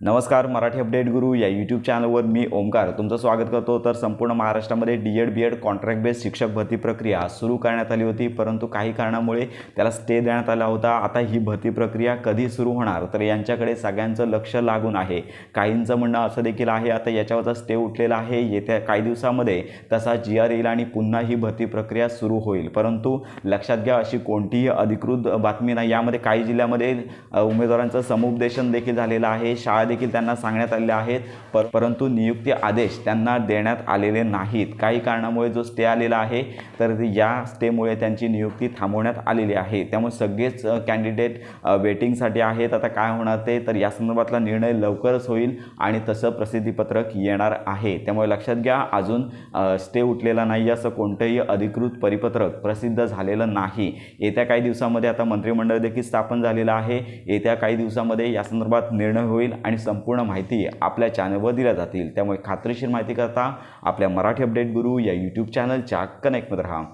नमस्कार मराठी अपडेट गुरु या यूट्यूब चॅनलवर मी ओमकार तुमचं स्वागत करतो. तर संपूर्ण महाराष्ट्रामध्ये D Ed B Ed contract based शिक्षक भरती प्रक्रिया सुरू करण्यात आली होती. परंतु काही कारणामुळे त्याला स्टे देण्यात आला होता. आता ही भरती प्रक्रिया कधी सुरू होणार? तर यांच्याकडे सगळ्यांचं लक्ष लागून आहे. काहींचं म्हणणं असं देखील आहे. आता याच्यावरचा स्टे उठलेला आहे. येत्या काही दिवसामध्ये तसा जी आर येईल आणि पुन्हा ही भरती प्रक्रिया सुरू होईल. परंतु लक्षात घ्या अशी कोणतीही अधिकृत बातमी नाही. यामध्ये काही जिल्ह्यामध्ये उमेदवारांचं समुपदेशन देखील झालेलं आहे. शाळा देखील त्यांना सांगण्यात आलेल्या आहेत. पर परंतु नियुक्ती आदेश त्यांना देण्यात आलेले नाहीत. काही कारणामुळे जो स्टे आलेला आहे तर या स्टेमुळे त्यांची नियुक्ती थांबवण्यात आलेली आहे. त्यामुळे सगळेच कॅन्डिडेट वेटिंगसाठी आहेत. आता काय होणार ते तर या संदर्भातला निर्णय लवकरच होईल आणि तसं प्रसिद्धीपत्रक येणार आहे. त्यामुळे लक्षात घ्या अजून स्टे उठलेला नाही असं कोणतंही अधिकृत परिपत्रक प्रसिद्ध झालेलं नाही. येत्या काही दिवसामध्ये आता मंत्रिमंडळ देखील स्थापन झालेलं आहे. येत्या काही दिवसामध्ये या संदर्भात निर्णय होईल आणि संपूर्ण माहिती आपल्या चॅनलवर दिल्या जातील. त्यामुळे खात्रीशीर माहिती करता आपल्या मराठी अपडेट गुरु या यूट्यूब चॅनलच्या कनेक्टमध्ये राहा.